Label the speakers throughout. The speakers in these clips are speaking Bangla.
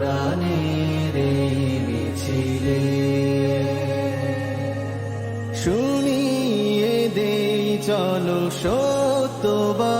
Speaker 1: কোরআনের মিছিলে শুনিয়ে দেই চলো সত্যবাণী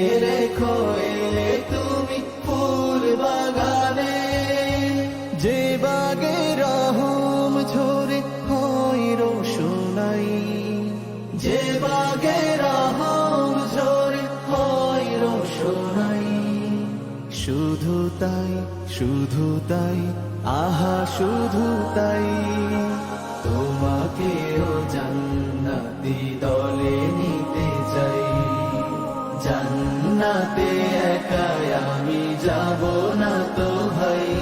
Speaker 1: তাই, শুধু তাই, আহা, শুধু তাই। তোমাকেও জান্নাতি দলে নিতে চাই। জান্নাতে একাই আমি যাব না তো ভাই।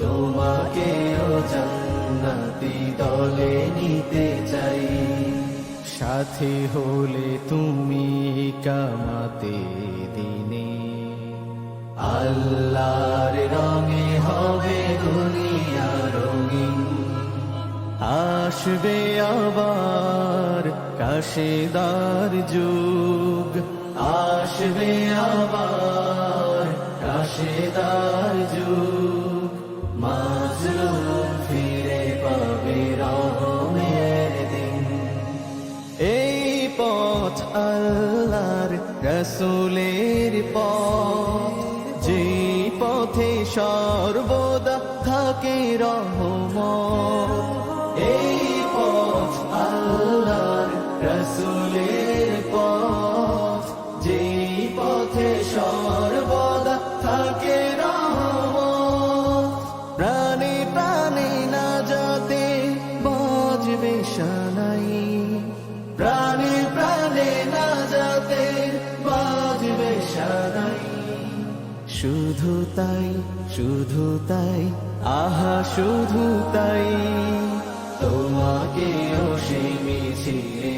Speaker 1: তোমাকেও জান্নাতি দলে নিতে চাই। সাথে হলে তুমি কামাতে দিনে আসবে আবার কাশেদার যুগ। আসবে আবার কাশেদার যুগ। মাজলুম ফিরে পাবে রহমের দিন। এই পথ আল্লাহর রসুলের পথ। যে পথে সর্বদা থাকে রহমত। রসুলের পথ যে পথে সর্বদা থাকে প্রাণে প্রাণে না যাতে বাজবে সানাই। প্রাণে প্রাণে না শুধু তাই শুধু তাই, আহা শুধু তাই। তোমাকেও সে মিছিলে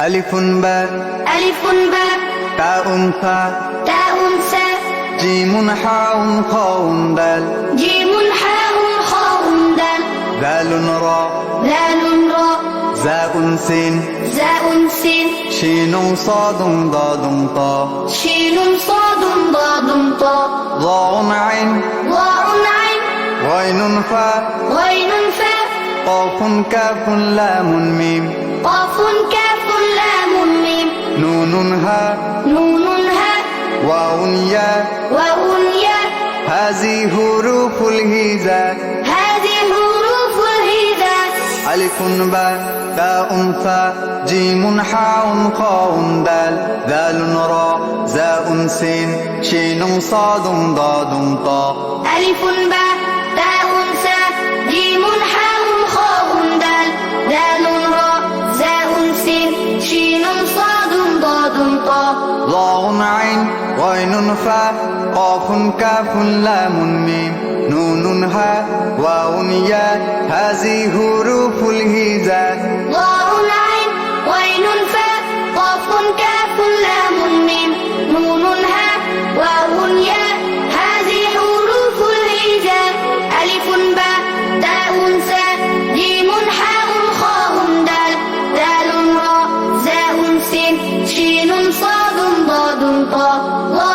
Speaker 2: ألف باء
Speaker 3: ألف باء
Speaker 2: تاء ثاء
Speaker 3: تاء ساء
Speaker 2: جيم حاء خاء دال
Speaker 3: جيم حاء خاء دال
Speaker 2: ذال راء
Speaker 3: ذال راء
Speaker 2: زاء سين
Speaker 3: زاء سين
Speaker 2: شين صاد ضاد طاء
Speaker 3: شين صاد ضاد طاء
Speaker 2: ضاء عين
Speaker 3: ضاء عين
Speaker 2: غين فاء
Speaker 3: غين فاء
Speaker 2: قاف كاف لام ميم
Speaker 3: قاف كاف لام ميم
Speaker 2: نون ها
Speaker 3: نون ها
Speaker 2: واو يا
Speaker 3: واو يا
Speaker 2: هذه حروف الهجاء.
Speaker 3: هذه حروف
Speaker 2: الهجاء.
Speaker 3: ألف با تاء ثاء جيم حاء قاء دال. ذال راء زاء سين شين صاد ضاد طاء ألف با
Speaker 2: ضاء عين غين فاء قاف كاف لام ميم نون هاء واو ياء هذه حروف الهجاء الله